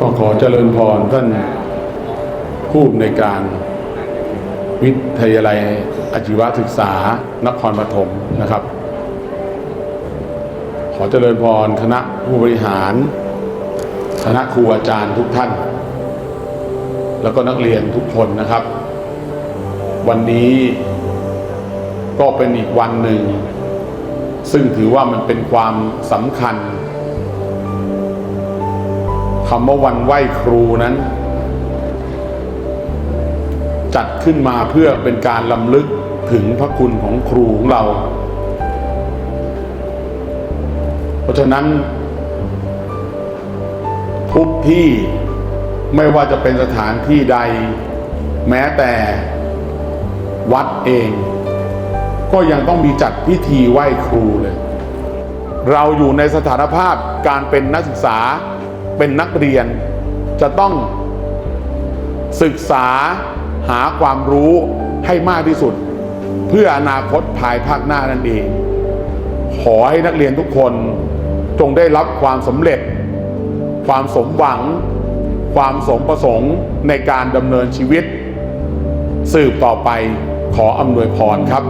ก็ขอเจริญพรท่านผู้ในวยการวิทยาลัยอาชีวศึกษานครปฐมนะครับ ขอเจริญพรคณะผู้บริหาร คณะครูอาจารย์ทุกท่าน แล้วก็นักเรียนทุกคนนะครับ วันนี้ก็เป็นอีกวันหนึ่ง ซึ่งถือว่ามันเป็นความสำคัญ คำว่าวันไหว้ครูนั้น จัดขึ้นมาเพื่อเป็นการลำลึกถึงพระคุณของครูของเรา เพราะฉะนั้น ทุกที่ไม่ว่าจะเป็นสถานที่ใด แม้แต่วัดเอง ก็ยังต้องมีจัดพิธีไหว้ครูเลย เราอยู่ในสถานภาพการเป็นนักศึกษา เป็นนักเรียน จะต้องศึกษาหาความรู้ให้มากที่สุด เพื่ออนาคตภายภาคหน้านั่นเอง ขอให้นักเรียนทุกคนจงได้รับความสำเร็จ ความสมหวัง ความสมประสงค์ในการดำเนินชีวิต สืบต่อไปขออำนวยพรครับ